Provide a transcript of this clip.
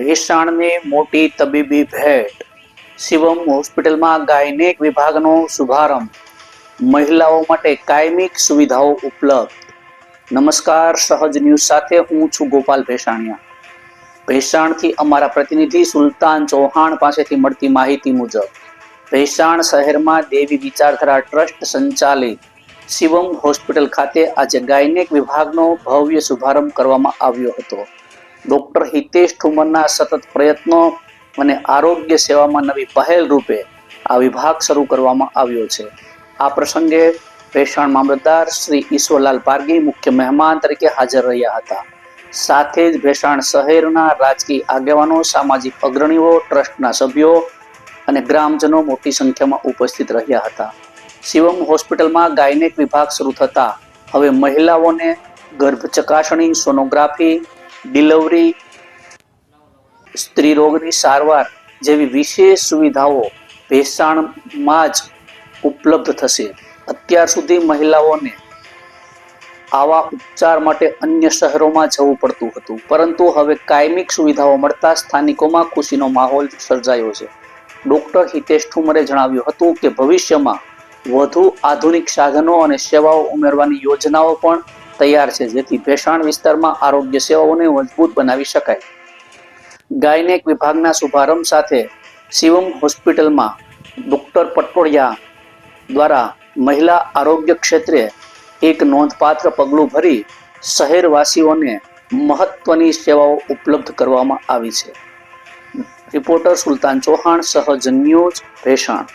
ભેસાણની મોટી તબીબી ભેટ. શિવમ હોસ્પિટલમાં ગાયનેક વિભાગનો શુભારંભ. મહિલાઓ માટે કાયમિક સુવિધાઓ ઉપલબ્ધ. નમસ્કાર, સહજ ન્યૂઝ સાથે હું છું ગોપાલ ભેસાણિયા. ભેસાણથી અમારા પ્રતિનિધિ સુલતાન ચૌહાણ પાસેથી મળતી માહિતી મુજબ, ભેસાણ શહેરમાં દેવી વિચારધારા ટ્રસ્ટ સંચાલિત શિવમ હોસ્પિટલ ખાતે આજે ગાયનેક વિભાગનો ભવ્ય શુભારંભ કરવામાં આવ્યો હતો. ડોક્ટર હિતેશ ઠુમરના સતત પ્રયત્નો અને આરોગ્ય સેવામાં નવી પહેલ રૂપે આ વિભાગ શરૂ કરવામાં આવ્યો છે. આ પ્રસંગે ભેસાણ મામલતદાર શ્રી ઈશ્વરલાલ પારગી મુખ્ય મહેમાન તરીકે હાજર રહ્યા હતા. સાથે જ ભેસાણ શહેરના રાજકીય આગેવાનો, સામાજિક અગ્રણીઓ, ટ્રસ્ટના સભ્યો અને ગ્રામજનો મોટી સંખ્યામાં ઉપસ્થિત રહ્યા હતા. શિવમ હોસ્પિટલમાં ગાયનેક વિભાગ શરૂ થતાં હવે મહિલાઓને ગર્ભ ચકાસણી સોનોગ્રાફી ડિલિવરી સ્ત્રી રોગની સારવાર જેવી વિશેષ સુવિધાઓ ભેસાણમાં જ ઉપલબ્ધ થશે. અત્યાર સુધી મહિલાઓને આવા ઉપચાર માટે અન્ય શહેરોમાં જવું પડતું હતું, પરંતુ હવે કાયમિક સુવિધાઓ મળતા સ્થાનિકોમાં ખુશીનો માહોલ સર્જાયો છે. ડોક્ટર હિતેશ ઠુમરે જણાવ્યું હતું કે ભવિષ્યમાં વધુ આધુનિક સાધનો અને સેવાઓ ઉમેરવાની યોજનાઓ પણ તૈયાર છે, જેથી ભેસાણ વિસ્તારમાં આરોગ્ય સેવાઓને મજબૂત બનાવી શકાય. ગાયનેક વિભાગના શુભારંભ સાથે શિવમ હોસ્પિટલમાં ડોક્ટર પટોળિયા દ્વારા મહિલા આરોગ્ય ક્ષેત્રે એક નોંધપાત્ર પગલું ભરી શહેરવાસીઓને મહત્વની સેવાઓ ઉપલબ્ધ કરવામાં આવી છે. રિપોર્ટર સુલતાન ચૌહાણ, સહજ ન્યૂઝ, ભેસાણ.